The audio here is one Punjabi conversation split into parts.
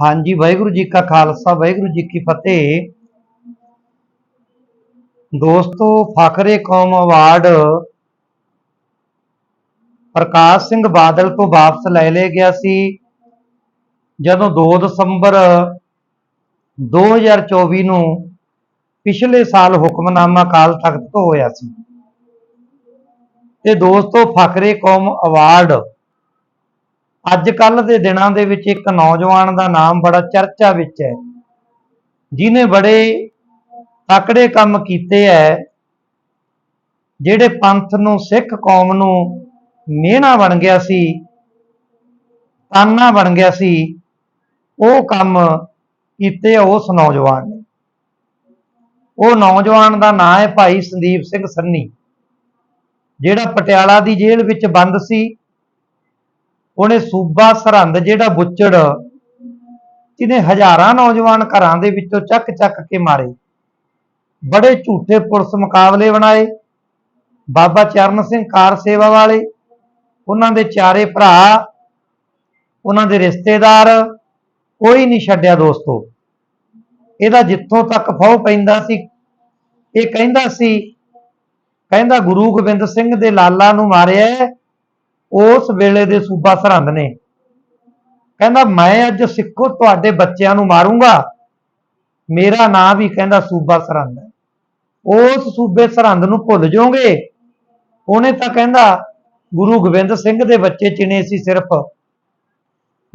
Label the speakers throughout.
Speaker 1: ਹਾਂਜੀ, ਵਾਹਿਗੁਰੂ ਜੀ ਕਾ ਖਾਲਸਾ, ਵਾਹਿਗੁਰੂ ਜੀ ਕੀ ਫਤਿਹ। ਦੋਸਤੋ, ਫਖਰੇ ਕੌਮ ਅਵਾਰਡ ਪ੍ਰਕਾਸ਼ ਸਿੰਘ ਬਾਦਲ ਤੋਂ ਵਾਪਸ ਲੈ ਲਿਆ ਗਿਆ ਸੀ। ਜਦੋਂ 2 ਦਸੰਬਰ 2024 ਨੂੰ ਪਿਛਲੇ ਸਾਲ ਹੁਕਮਨਾਮਾ ਕਾਲ ਤਖਤ ਤੋਂ ਹੋਇਆ ਸੀ। ਤੇ ਦੋਸਤੋ, ਫਖਰੇ ਕੌਮ ਅਵਾਰਡ ਅੱਜ ਕੱਲ ਦੇ ਦਿਨਾਂ ਦੇ ਵਿੱਚ ਇੱਕ ਨੌਜਵਾਨ ਦਾ ਨਾਮ ਬੜਾ ਚਰਚਾ ਵਿੱਚ ਹੈ। ਜਿਨੇ ਬੜੇ ਤਕੜੇ ਕੰਮ ਕੀਤੇ ਐ ਜਿਹੜੇ ਪੰਥ ਨੂੰ, ਸਿੱਖ ਕੌਮ ਨੂੰ ਮਿਹਣਾ ਬਣ ਗਿਆ ਸੀ, ਤਾਨਾ ਬਣ ਗਿਆ ਸੀ, ਉਹ ਕੰਮ ਕੀਤੇ ਆ ਉਸ ਨੌਜਵਾਨ ਨੇ। ਉਹ ਨੌਜਵਾਨ ਦਾ ਨਾਂ ਹੈ ਭਾਈ ਸੰਦੀਪ ਸਿੰਘ ਸੰਨੀ, ਜਿਹੜਾ ਪਟਿਆਲਾ ਦੀ ਜੇਲ੍ਹ ਵਿੱਚ ਬੰਦ ਸੀ। ਉਹਨੇ ਸੂਬਾ ਸਰਹੰਦ ਜਿਹੜਾ ਬੁੱਚੜ, ਜਿਹਨੇ ਹਜ਼ਾਰਾਂ ਨੌਜਵਾਨ ਘਰਾਂ ਦੇ ਵਿੱਚੋਂ ਚੱਕ ਚੱਕ ਕੇ ਮਾਰੇ। ਬੜੇ ਝੂਠੇ ਪੁਲਿਸ ਮੁਕਾਬਲੇ ਬਣਾਏ। ਬਾਬਾ ਚਰਨ ਸਿੰਘ ਕਾਰ ਸੇਵਾ ਵਾਲੇ, ਉਹਨਾਂ ਦੇ ਚਾਰੇ ਭਰਾ, ਉਹਨਾਂ ਦੇ ਰਿਸ਼ਤੇਦਾਰ, ਕੋਈ ਨਹੀਂ ਛੱਡਿਆ ਦੋਸਤੋ। ਇਹਦਾ ਜਿੱਥੋਂ ਤੱਕ ਫੌ ਪੈਂਦਾ ਸੀ, ਇਹ ਕਹਿੰਦਾ ਸੀ, ਕਹਿੰਦਾ ਗੁਰੂ ਗੋਬਿੰਦ ਸਿੰਘ ਦੇ ਲਾਲਾ ਨੂੰ ਮਾਰਿਆ ਉਸ ਵੇਲੇ ਦੇ ਸੂਬਾ ਸਰਹੰਦ ਨੇ। ਕਹਿੰਦਾ, ਮੈਂ ਅੱਜ ਸਿੱਖੋ, ਤੁਹਾਡੇ ਬੱਚਿਆਂ ਨੂੰ ਮਾਰੂੰਗਾ। ਮੇਰਾ ਨਾਂ ਵੀ ਕਹਿੰਦਾ ਸੂਬਾ ਸਰਹੰਦ ਹੈ। ਉਸ ਸੂਬੇ ਸਰਹੰਦ ਨੂੰ ਭੁੱਲ ਜਾਓਗੇ? ਉਹਨੇ ਤਾਂ ਕਹਿੰਦਾ, ਗੁਰੂ ਗੋਬਿੰਦ ਸਿੰਘ ਦੇ ਬੱਚੇ ਚਿਣੇ ਸੀ ਸਿਰਫ।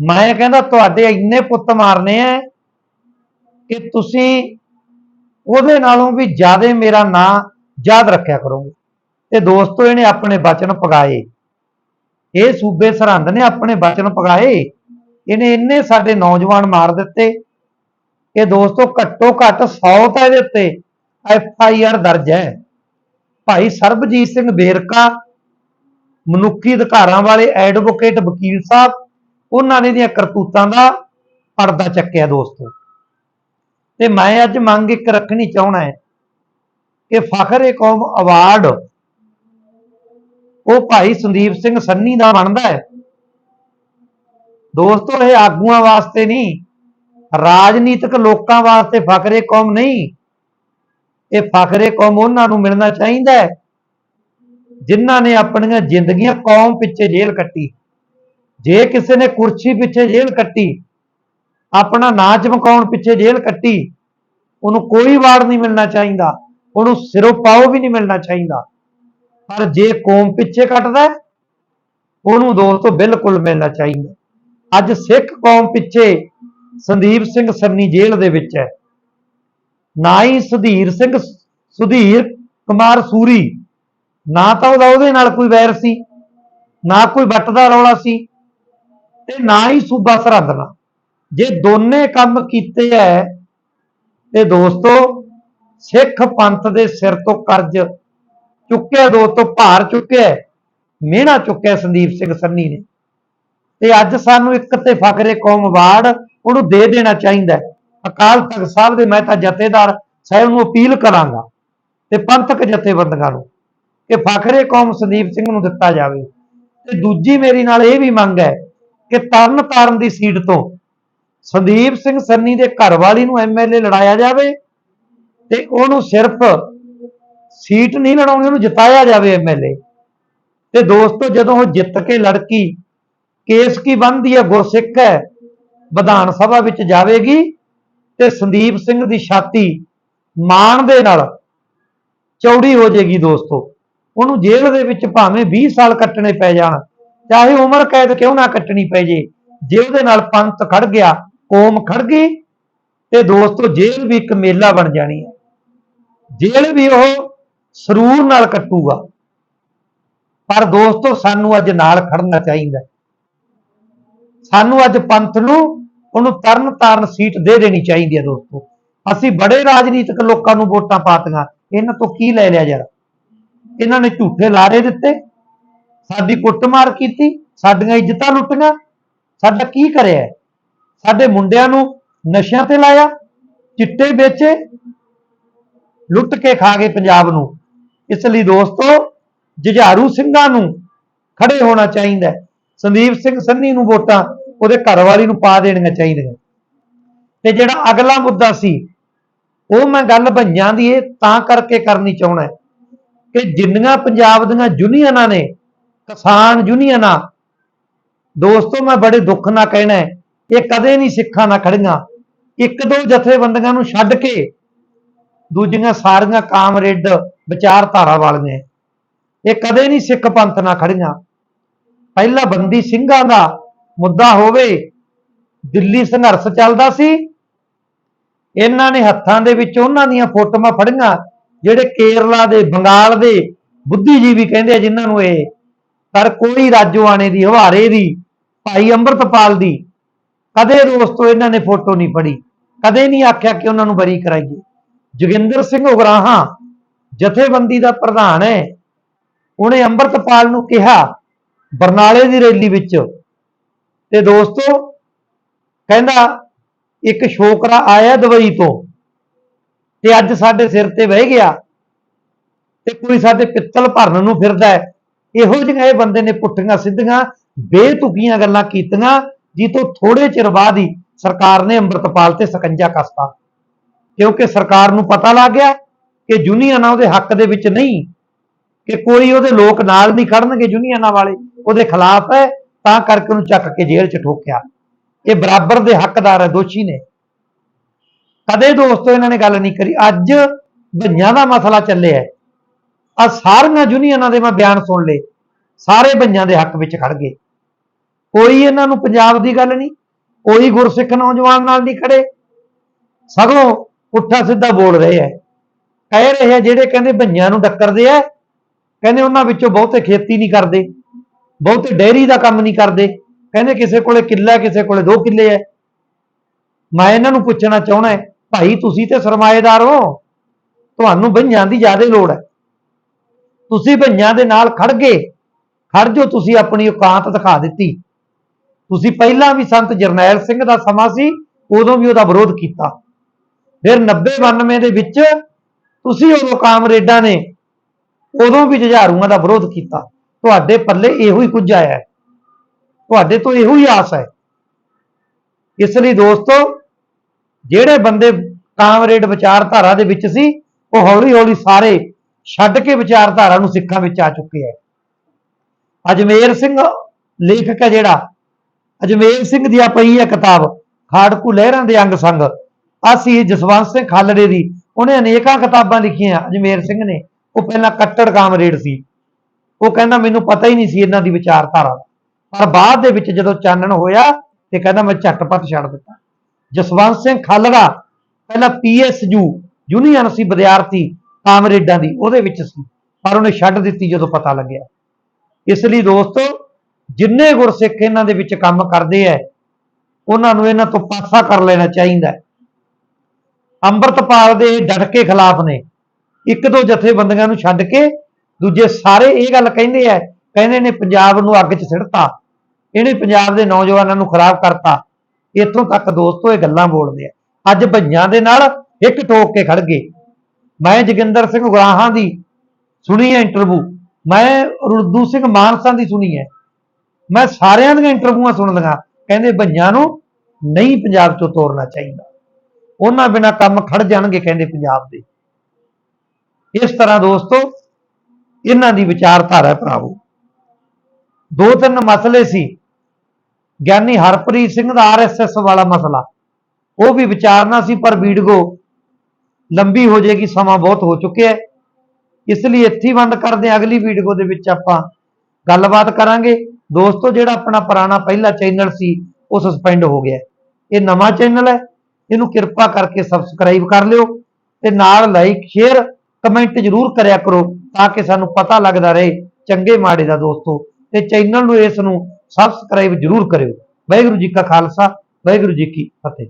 Speaker 1: ਮੈਂ ਕਹਿੰਦਾ, ਤੁਹਾਡੇ ਇੰਨੇ ਪੁੱਤ ਮਾਰਨੇ ਐ ਕਿ ਤੁਸੀਂ ਉਹਦੇ ਨਾਲੋਂ ਵੀ ਜ਼ਿਆਦਾ ਮੇਰਾ ਨਾਂ ਯਾਦ ਰੱਖਿਆ ਕਰੋਗੇ। ਤੇ ਦੋਸਤੋ, ਇਹਨੇ ਆਪਣੇ ਬਚਨ ਪਗਾਏ। ਇਹ ਸੂਬੇ ਸਰਹੰਦ ਨੇ ਆਪਣੇ ਬਚਨ ਪਗਾਏ। ਇਹਨੇ ਇੰਨੇ ਸਾਡੇ ਨੌਜਵਾਨ ਮਾਰ ਦਿੱਤੇ। ਇਹ ਦੋਸਤੋ ਘੱਟੋ ਘੱਟ 100 ਤਾਂ ਇਹਦੇ ਉੱਤੇ ਐਫ ਆਈ ਆਰ ਦਰਜ ਹੈ। ਭਾਈ ਸਰਬਜੀਤ ਸਿੰਘ ਬੇਰਕਾ, ਮਨੁੱਖੀ ਅਧਿਕਾਰਾਂ ਵਾਲੇ ਐਡਵੋਕੇਟ ਵਕੀਲ ਸਾਹਿਬ, ਉਹਨਾਂ ਨੇ ਦੀਆਂ ਕਰਤੂਤਾਂ ਦਾ ਪਰਦਾ ਚੱਕਿਆ ਦੋਸਤੋ। ਤੇ ਮੈਂ ਅੱਜ ਮੰਗ ਇੱਕ ਰੱਖਣੀ ਚਾਹਣਾ ਹੈ ਕਿ ਫਖਰ ਏ ਕੌਮ ਅਵਾਰਡ ਉਹ ਭਾਈ ਸੰਦੀਪ ਸਿੰਘ ਸੰਨੀ ਦਾ ਬਣਦਾ ਹੈ। ਦੋਸਤੋ, ਇਹ ਆਗੂਆਂ ਵਾਸਤੇ ਨਹੀਂ, ਰਾਜਨੀਤਿਕ ਲੋਕਾਂ ਵਾਸਤੇ ਫਕਰੇ ਕੌਮ ਨਹੀਂ। ਇਹ ਫਕਰੇ ਕੌਮ ਉਹਨਾਂ ਨੂੰ ਮਿਲਣਾ ਚਾਹੀਦਾ ਹੈ, ਜਿਨ੍ਹਾਂ ਨੇ ਆਪਣੀਆਂ ਜ਼ਿੰਦਗੀਆਂ ਕੌਮ ਪਿੱਛੇ ਜੇਲ੍ਹ ਕੱਟੀ। ਜੇ ਕਿਸੇ ਨੇ ਕੁਰਸੀ ਪਿੱਛੇ ਜੇਲ੍ਹ ਕੱਟੀ, ਆਪਣਾ ਨਾਂ ਚਮਕਾਉਣ ਪਿੱਛੇ ਜੇਲ੍ਹ ਕੱਟੀ, ਉਹਨੂੰ ਕੋਈ ਵਾਰ ਨਹੀਂ ਮਿਲਣਾ ਚਾਹੀਦਾ, ਉਹਨੂੰ ਸਿਰੋਂ ਪਾਓ ਵੀ ਨਹੀਂ ਮਿਲਣਾ ਚਾਹੀਦਾ। ਪਰ ਜੇ ਕੌਮ ਪਿੱਛੇ ਕੱਟਦਾ ਉਹਨੂੰ ਦੋਸਤੋ ਬਿਲਕੁਲ ਮਿਲਣਾ ਚਾਹੀਦਾ ਅੱਜ ਸਿੱਖ ਕੌਮ ਪਿੱਛੇ ਸੰਦੀਪ ਸਿੰਘ ਸਰਨੀ ਜੇਲ੍ਹ ਦੇ ਵਿੱਚ ਹੈ। ਨਾ ਹੀ ਸੁਧੀਰ ਸਿੰਘ ਸੁਧੀਰ ਕੁਮਾਰ ਸੂਰੀ, ਨਾ ਤਾਂ ਉਹਦਾ ਉਹਦੇ ਨਾਲ ਕੋਈ ਵੈਰ ਸੀ, ਨਾ ਕੋਈ ਵੱਟ ਦਾ ਰੌਲਾ ਸੀ ਤੇ ਨਾ ਹੀ ਸੂਬਾ ਸਰਹੰਦ ਨਾਲ ਜੇ ਦੋਨੇ ਕੰਮ ਕੀਤੇ ਐ, ਤੇ ਦੋਸਤੋ ਸਿੱਖ ਪੰਥ ਦੇ ਸਿਰ ਤੋਂ ਕਰਜ਼ ਚੁੱਕਿਆ, ਦੋਸਤੋ ਭਾਰ ਚੁੱਕਿਆ ਮਿਹਣਾ ਚੁੱਕਿਆ ਸੰਦੀਪ ਸਿੰਘ ਸੰਨੀ ਨੇ। ਤੇ ਅੱਜ ਸਾਨੂੰ ਇੱਕ ਤੇ ਫਖਰੇ ਕੌਮ ਅਵਾਰਡ ਉਹਨੂੰ ਦੇ ਦੇਣਾ ਚਾਹੀਦਾ ਅਕਾਲ ਤਖਤ ਸਾਹਿਬ ਦੇ, ਮੈਂ ਤਾਂ ਜਥੇਦਾਰ ਸਾਹਿਬ ਨੂੰ ਅਪੀਲ ਕਰਾਂਗਾ ਤੇ ਪੰਥਕ ਜਥੇਬੰਦੀਆਂ ਨੂੰ ਕਿ ਫਖਰੇ ਕੌਮ ਸੰਦੀਪ ਸਿੰਘ ਨੂੰ ਦਿੱਤਾ ਜਾਵੇ। ਤੇ ਦੂਜੀ ਮੇਰੀ ਨਾਲ ਇਹ ਵੀ ਮੰਗ ਹੈ ਕਿ ਤਰਨ ਤਾਰਨ ਦੀ ਸੀਟ ਤੋਂ ਸੰਦੀਪ ਸਿੰਘ ਸੰਨੀ ਦੇ ਘਰ ਵਾਲੀ ਨੂੰ ਐਮਐਲਏ ਲੜਾਇਆ ਜਾਵੇ ਤੇ ਉਹਨੂੰ ਸਿਰਫ ਸੀਟ ਨਹੀਂ ਲੜਾਉਣੀ, ਉਹਨੂੰ ਜਿਤਾਇਆ ਜਾਵੇ ਐਮਐਲਏ ਤੇ ਦੋਸਤੋ, ਜਦੋਂ ਉਹ ਜਿੱਤ ਕੇ ਲੜਕੀ, ਕੇਸ ਕੀ ਬਣਦੀ ਹੈ, ਗੁਰਸਿੱਖ ਹੈ, ਵਿਧਾਨ ਸਭਾ ਵਿੱਚ ਜਾਵੇਗੀ ਤੇ ਸੰਦੀਪ ਸਿੰਘ ਦੀ ਛਾਤੀ ਮਾਣ ਦੇ ਨਾਲ ਚੌੜੀ ਹੋ ਜਾਏਗੀ ਦੋਸਤੋ। ਉਹਨੂੰ ਜੇਲ੍ਹ ਦੇ ਵਿੱਚ ਭਾਵੇਂ 20 ਸਾਲ ਕੱਟਣੇ ਪੈ ਜਾਣ, ਚਾਹੇ ਉਮਰ ਕੈਦ ਕਿਉਂ ਨਾ ਕੱਟਣੀ ਪੈ ਜੇ ਜੇ ਉਹਦੇ ਨਾਲ ਪੰਥ ਖੜ ਗਿਆ, ਕੌਮ ਖੜ ਗਈ ਤੇ ਦੋਸਤੋ, ਜੇਲ੍ਹ ਵੀ ਇੱਕ ਮੇਲਾ ਬਣ ਜਾਣੀ ਹੈ। ਜੇਲ੍ਹ ਵੀ ਉਹ ਸਰੂਰ ਨਾਲ ਕੱਟੂਗਾ। ਪਰ ਦੋਸਤੋ, ਸਾਨੂੰ ਅੱਜ ਨਾਲ ਖੜਨਾ ਚਾਹੀਦਾ ਸਾਨੂੰ ਅੱਜ ਪੰਥ ਨੂੰ ਉਹਨੂੰ ਤਰਨ ਤਾਰਨ ਸੀਟ ਦੇ ਦੇਣੀ ਚਾਹੀਦੀ ਹੈ ਦੋਸਤੋ। ਅਸੀਂ ਬੜੇ ਰਾਜਨੀਤਿਕ ਲੋਕਾਂ ਨੂੰ ਵੋਟਾਂ ਪਾਤੀਆਂ। ਇਹਨਾਂ ਤੋਂ ਕੀ ਲੈ ਲਿਆ ਯਾਰ ਇਹਨਾਂ ਨੇ ਝੂਠੇ ਲਾਰੇ ਦਿੱਤੇ। ਸਾਡੀ ਕੁੱਟਮਾਰ ਕੀਤੀ। ਸਾਡੀਆਂ ਇੱਜ਼ਤਾਂ ਲੁੱਟੀਆਂ। ਸਾਡਾ ਕੀ ਕਰਿਆ ਸਾਡੇ ਮੁੰਡਿਆਂ ਨੂੰ ਨਸ਼ਿਆਂ ਤੇ ਲਾਇਆ। ਚਿੱਟੇ ਵੇਚੇ। ਲੁੱਟ ਕੇ ਖਾ ਗਏ ਪੰਜਾਬ ਨੂੰ। ਇਸ ਲਈ ਦੋਸਤੋ, ਜੁਝਾਰੂ ਸਿੰਘਾਂ ਨੂੰ ਖੜੇ ਹੋਣਾ ਚਾਹੀਦਾ ਸੰਦੀਪ ਸਿੰਘ ਸੰਨੀ ਨੂੰ ਵੋਟਾਂ ਉਹਦੇ ਘਰ ਵਾਲੀ ਨੂੰ ਪਾ ਦੇਣੀਆਂ ਚਾਹੀਦੀਆਂ। ਤੇ ਜਿਹੜਾ ਅਗਲਾ ਮੁੱਦਾ ਸੀ, ਉਹ ਮੈਂ ਗੱਲ ਭਈਆਂ ਦੀ ਇਹ ਤਾਂ ਕਰਕੇ ਕਰਨੀ ਚਾਹਣਾ ਕਿ ਜਿੰਨੀਆਂ ਪੰਜਾਬ ਦੀਆਂ ਯੂਨੀਅਨਾਂ ਨੇ, ਕਿਸਾਨ ਯੂਨੀਅਨਾਂ, ਦੋਸਤੋ ਮੈਂ ਬੜੇ ਦੁੱਖ ਨਾਲ ਕਹਿਣਾ ਇਹ ਕਦੇ ਨਹੀਂ ਸਿੱਖਾਂ ਨਾਲ ਖੜੀਆਂ। ਇੱਕ ਦੋ ਜਥੇਬੰਦੀਆਂ ਨੂੰ ਛੱਡ ਕੇ ਦੂਜੀਆਂ ਸਾਰੀਆਂ ਕਾਮਰੇਡ ਵਿਚਾਰਧਾਰਾ ਵਾਲੀਆਂ ਇਹ ਕਦੇ ਨਹੀਂ ਸਿੱਖ ਪੰਥ ਨਾਲ ਖੜੀਆਂ। ਪਹਿਲਾ ਬੰਦੀ ਸਿੰਘਾਂ ਦਾ ਮੁੱਦਾ ਹੋਵੇ, ਦਿੱਲੀ ਸੰਘਰਸ਼ ਚੱਲਦਾ ਸੀ। ਇਹਨਾਂ ਨੇ ਹੱਥਾਂ ਦੇ ਵਿੱਚ ਉਹਨਾਂ ਦੀਆਂ ਫੋਟੋਆਂ ਫੜੀਆਂ, ਜਿਹੜੇ ਕੇਰਲਾ ਦੇ, ਬੰਗਾਲ ਦੇ ਬੁੱਧੀਜੀਵੀ ਕਹਿੰਦੇ ਆ ਜਿਨ੍ਹਾਂ ਨੂੰ ਇਹ। ਪਰ ਕੋਈ ਰਾਜੋਆਣੇ ਦੀ, ਹਵਾਰੇ ਦੀ, ਭਾਈ ਅੰਮ੍ਰਿਤਪਾਲ ਦੀ ਕਦੇ ਦੋਸਤੋ ਇਹਨਾਂ ਨੇ ਫੋਟੋ ਨਹੀਂ ਫੜੀ। ਕਦੇ ਨਹੀਂ ਆਖਿਆ ਕਿ ਉਹਨਾਂ ਨੂੰ ਬਰੀ ਕਰਾਈਏ। ਜੋਗਿੰਦਰ ਸਿੰਘ ਉਗਰਾਹਾਂ ਜਥੇਬੰਦੀ ਦਾ ਪ੍ਰਧਾਨ ਹੈ। ਉਹਨੇ ਅੰਮ੍ਰਿਤਪਾਲ ਨੂੰ ਕਿਹਾ, ਬਰਨਾਲੇ ਦੀ ਰੈਲੀ ਵਿੱਚ। ਤੇ ਦੋਸਤੋ, ਕਹਿੰਦਾ, ਇੱਕ ਛੋਕਰਾ ਆਇਆ ਦੁਬਈ ਤੋਂ, ਤੇ ਅੱਜ ਸਾਡੇ ਸਿਰ ਤੇ ਬਹਿ ਗਿਆ। ਤੇ ਕੋਈ ਸਾਡੇ ਪਿੱਤਲ ਭਰਨ ਨੂੰ ਫਿਰਦਾ ਹੈ। ਇਹੋ ਜਿਹੀਆਂ ਇਹ ਬੰਦੇ ਨੇ ਪੁੱਠੀਆਂ ਸਿੱਧੀਆਂ, ਬੇਤੁਕੀਆਂ ਗੱਲਾਂ ਕੀਤੀਆਂ ਜੀ ਥੋੜੇ ਚਿਰ ਬਾਅਦ ਹੀ ਸਰਕਾਰ ਨੇ ਅੰਮ੍ਰਿਤਪਾਲ ਤੇ ਸਕੰਜਾ ਕੱਸਤਾ। ਕਿਉਂਕਿ ਸਰਕਾਰ ਨੂੰ ਪਤਾ ਲੱਗ ਗਿਆ ਕਿ ਯੂਨੀਅਨਾਂ ਉਹਦੇ ਹੱਕ ਦੇ ਵਿੱਚ ਨਹੀਂ, ਕਿ ਕੋਈ ਉਹਦੇ ਲੋਕ ਨਾਲ ਨਹੀਂ ਖੜਨਗੇ ਯੂਨੀਅਨਾਂ ਵਾਲੇ, ਉਹਦੇ ਖਿਲਾਫ ਹੈ, ਤਾਂ ਕਰਕੇ ਉਹਨੂੰ ਚੱਕ ਕੇ ਜੇਲ੍ਹ 'ਚ ਠੋਕਿਆ। ਇਹ ਬਰਾਬਰ ਦੇ ਹੱਕਦਾਰ ਹੈ, ਦੋਸ਼ੀ ਨੇ। ਕਦੇ ਦੋਸਤੋ ਇਹਨਾਂ ਨੇ ਗੱਲ ਨਹੀਂ ਕਰੀ। ਅੱਜ ਭਈਆਂ ਦਾ ਮਸਲਾ ਚੱਲਿਆ ਆ ਸਾਰੀਆਂ ਯੂਨੀਅਨਾਂ ਦੇ ਮੈਂ ਬਿਆਨ ਸੁਣ ਲਏ। ਸਾਰੇ ਭਈਆਂ ਦੇ ਹੱਕ ਵਿੱਚ ਖੜ ਗਏ। ਕੋਈ ਇਹਨਾਂ ਨੂੰ ਪੰਜਾਬ ਦੀ ਗੱਲ ਨਹੀਂ, ਕੋਈ ਗੁਰਸਿੱਖ ਨੌਜਵਾਨ ਨਾਲ ਨਹੀਂ ਖੜੇ। ਸਗੋਂ ਪੁੱਠਾ ਸਿੱਧਾ ਬੋਲ ਰਹੇ ਐ ਕਹਿ ਰਹੇ ਆ ਜਿਹੜੇ ਕਹਿੰਦੇ ਭਈਆਂ ਨੂੰ ਡੱਕਰਦੇ ਐ ਕਹਿੰਦੇ ਉਹਨਾਂ ਵਿੱਚੋਂ ਬਹੁਤੇ ਖੇਤੀ ਨਹੀਂ ਕਰਦੇ, ਬਹੁਤੇ ਡੈਰੀ ਦਾ ਕੰਮ ਨਹੀਂ ਕਰਦੇ, ਕਹਿੰਦੇ ਕਿਸੇ ਕੋਲੇ ਕਿੱਲਾ, ਕਿਸੇ ਕੋਲੇ ਦੋ ਕਿੱਲੇ ਐ ਮੈਂ ਇਹਨਾਂ ਨੂੰ ਪੁੱਛਣਾ ਚਾਹਣਾ ਭਾਈ ਤੁਸੀਂ ਤੇ ਸਰਮਾਏਦਾਰ ਹੋ, ਤੁਹਾਨੂੰ ਭਈਆਂ ਦੀ ਜ਼ਿਆਦਾ ਲੋੜ ਹੈ। ਤੁਸੀਂ ਭਈਆਂ ਦੇ ਨਾਲ ਖੜ ਗਏ ਖੜ ਜੋ ਤੁਸੀਂ ਆਪਣੀ ਔਕਾਤ ਦਿਖਾ ਦਿੱਤੀ। ਤੁਸੀਂ ਪਹਿਲਾਂ ਵੀ ਸੰਤ ਜਰਨੈਲ ਸਿੰਘ ਦਾ ਸਮਾਂ ਸੀ, ਉਦੋਂ ਵੀ ਉਹਦਾ ਵਿਰੋਧ ਕੀਤਾ। ਫਿਰ 90 92 ਦੇ ਵਿੱਚ ਤੁਸੀਂ ਉਦੋਂ ਕਾਮਰੇਡਾਂ ਨੇ ਉਦੋਂ ਵੀ ਜੁਝਾਰੂਆਂ ਦਾ ਵਿਰੋਧ ਕੀਤਾ। ਤੁਹਾਡੇ ਪੱਲੇ ਇਹੋ ਹੀ ਕੁਝ ਆਇਆ ਹੈ। ਤੁਹਾਡੇ ਤੋਂ ਇਹੋ ਹੀ ਆਸ ਹੈ। ਇਸ ਲਈ ਦੋਸਤੋ, ਜਿਹੜੇ ਬੰਦੇ ਕਾਮਰੇਡ ਵਿਚਾਰਧਾਰਾ ਦੇ ਵਿੱਚ ਸੀ, ਉਹ ਹੌਲੀ ਹੌਲੀ ਸਾਰੇ ਛੱਡ ਕੇ ਵਿਚਾਰਧਾਰਾ ਨੂੰ ਸਿੱਖਾਂ ਵਿੱਚ ਆ ਚੁੱਕੇ ਹੈ। ਅਜਮੇਰ ਸਿੰਘ ਲੇਖਕ ਹੈ ਜਿਹੜਾ। ਅਜਮੇਰ ਸਿੰਘ ਦੀ ਆ ਪਈ ਹੈ ਕਿਤਾਬ, ਖਾੜਕੂ ਲਹਿਰਾਂ ਦੇ ਅੰਗ ਸੰਗ। ਅਸੀਂ ਜਸਵੰਤ ਸਿੰਘ ਖਾਲੜੇ ਦੀ ਉਹਨੇ ਅਨੇਕਾਂ ਕਿਤਾਬਾਂ ਲਿਖੀਆਂ, ਅਜਮੇਰ ਸਿੰਘ ਨੇ। ਉਹ ਪਹਿਲਾਂ ਕੱਟੜ ਕਾਮਰੇਡ ਸੀ। ਉਹ ਕਹਿੰਦਾ, ਮੈਨੂੰ ਪਤਾ ਹੀ ਨਹੀਂ ਸੀ ਇਹਨਾਂ ਦੀ ਵਿਚਾਰਧਾਰਾ ਪਰ ਬਾਅਦ ਦੇ ਵਿੱਚ ਜਦੋਂ ਚਾਨਣ ਹੋਇਆ ਤੇ ਕਹਿੰਦਾ, ਮੈਂ ਝਟਪਟ ਛੱਡ ਦਿੱਤਾ। ਜਸਵੰਤ ਸਿੰਘ ਖਾਲੜਾ, ਪਹਿਲਾਂ ਪੀਐਸਯੂ ਯੂਨੀਅਨ ਸੀ ਵਿਦਿਆਰਥੀ ਕਾਮਰੇਡਾਂ ਦੀ, ਉਹਦੇ ਵਿੱਚ ਸੀ। ਪਰ ਉਹਨੇ ਛੱਡ ਦਿੱਤੀ ਜਦੋਂ ਪਤਾ ਲੱਗਿਆ। ਇਸ ਲਈ ਦੋਸਤੋ, ਜਿੰਨੇ ਗੁਰਸਿੱਖ ਇਹਨਾਂ ਦੇ ਵਿੱਚ ਕੰਮ ਕਰਦੇ ਐ, ਉਹਨਾਂ ਨੂੰ ਇਹਨਾਂ ਤੋਂ ਪਾਸਾ ਕਰ ਲੈਣਾ ਚਾਹੀਦਾ। ਅੰਮ੍ਰਿਤਪਾਲ ਦੇ ਡਟਕੇ ਖਿਲਾਫ ਨੇ। ਇੱਕ ਦੋ ਜਥੇਬੰਦੀਆਂ ਨੂੰ ਛੱਡ ਕੇ ਦੂਜੇ ਸਾਰੇ ਇਹ ਗੱਲ ਕਹਿੰਦੇ ਐ ਕਹਿੰਦੇ ਨੇ ਪੰਜਾਬ ਨੂੰ ਅੱਗ 'ਚ ਸਿੱਟਤਾ। ਇਹਨੇ ਪੰਜਾਬ ਦੇ ਨੌਜਵਾਨਾਂ ਨੂੰ ਖਰਾਬ ਕਰਤਾ। ਇੱਥੋਂ ਤੱਕ ਦੋਸਤੋ, ਇਹ ਗੱਲਾਂ ਬੋਲਦੇ ਆ। ਅੱਜ ਭਈਆਂ ਦੇ ਨਾਲ ਇੱਕ ਟੋਕ ਕੇ ਖੜ ਗਏ। ਮੈਂ ਜੋਗਿੰਦਰ ਸਿੰਘ ਗੁਰਾਹਾਂ ਦੀ ਸੁਣੀ ਹੈ ਇੰਟਰਵਿਊ। ਮੈਂ ਰੁਲਦੂ ਸਿੰਘ ਮਾਨਸਾ ਦੀ ਸੁਣੀ ਹੈ। ਮੈਂ ਸਾਰਿਆਂ ਦੀਆਂ ਇੰਟਰਵਿਊਆਂ ਸੁਣ ਲਈਆਂ ਕਹਿੰਦੇ ਭਈਆਂ ਨੂੰ ਨਹੀਂ ਪੰਜਾਬ ਤੋਂ ਤੋਰਨਾ ਚਾਹੀਦਾ। ਉਹਨਾਂ ਬਿਨਾ ਕੰਮ ਖੜ ਜਾਣਗੇ ਕਹਿੰਦੇ ਪੰਜਾਬ ਦੇ। ਇਸ ਤਰ੍ਹਾਂ ਦੋਸਤੋ, ਇਹਨਾਂ ਦੀ ਵਿਚਾਰਧਾਰਾ ਭਰਾਵੋ। ਦੋ ਤਿੰਨ ਮਸਲੇ ਸੀ। ਗਿਆਨੀ ਹਰਪ੍ਰੀਤ ਸਿੰਘ ਦਾ ਆਰਐਸਐਸ ਵਾਲਾ ਮਸਲਾ। ਉਹ ਵੀ ਵਿਚਾਰਨਾ ਸੀ, ਪਰ ਵੀਡੀਓ ਲੰਬੀ ਹੋ ਜਾਏਗੀ, ਸਮਾਂ ਬਹੁਤ ਹੋ ਚੁੱਕਿਆ ਹੈ। ਇਸ ਲਈ ਇੱਥੇ ਬੰਦ ਕਰਦੇ ਹਾਂ। ਅਗਲੀ ਵੀਡੀਓ ਦੇ ਵਿੱਚ ਆਪਾਂ ਗੱਲਬਾਤ ਕਰਾਂਗੇ। ਦੋਸਤੋ, ਜਿਹੜਾ ਆਪਣਾ ਪੁਰਾਣਾ ਪਹਿਲਾ ਚੈਨਲ ਸੀ, ਉਹ ਸਸਪੈਂਡ ਹੋ ਗਿਆ ਇਹ ਨਵਾਂ ਚੈਨਲ ਹੈ। ਇਹਨੂੰ ਕਿਰਪਾ ਕਰਕੇ ਸਬਸਕ੍ਰਾਈਬ ਕਰ ਲਿਓ ਤੇ ਨਾਲ ਲਾਈਕ ਸ਼ੇਅਰ ਕਮੈਂਟ ਜ਼ਰੂਰ ਕਰਿਆ ਕਰੋ ਤਾਂ ਕਿ ਸਾਨੂੰ ਪਤਾ ਲੱਗਦਾ ਰਹੇ ਚੰਗੇ ਮਾੜੇ ਦਾ ਦੋਸਤੋ ਤੇ ਚੈਨਲ ਨੂੰ ਇਸ ਨੂੰ ਸਬਸਕ੍ਰਾਈਬ ਜ਼ਰੂਰ ਕਰਿਓ। ਵਾਹਿਗੁਰੂ ਜੀ ਕਾ ਖਾਲਸਾ, ਵਾਹਿਗੁਰੂ ਜੀ ਕੀ ਫਤਿਹ।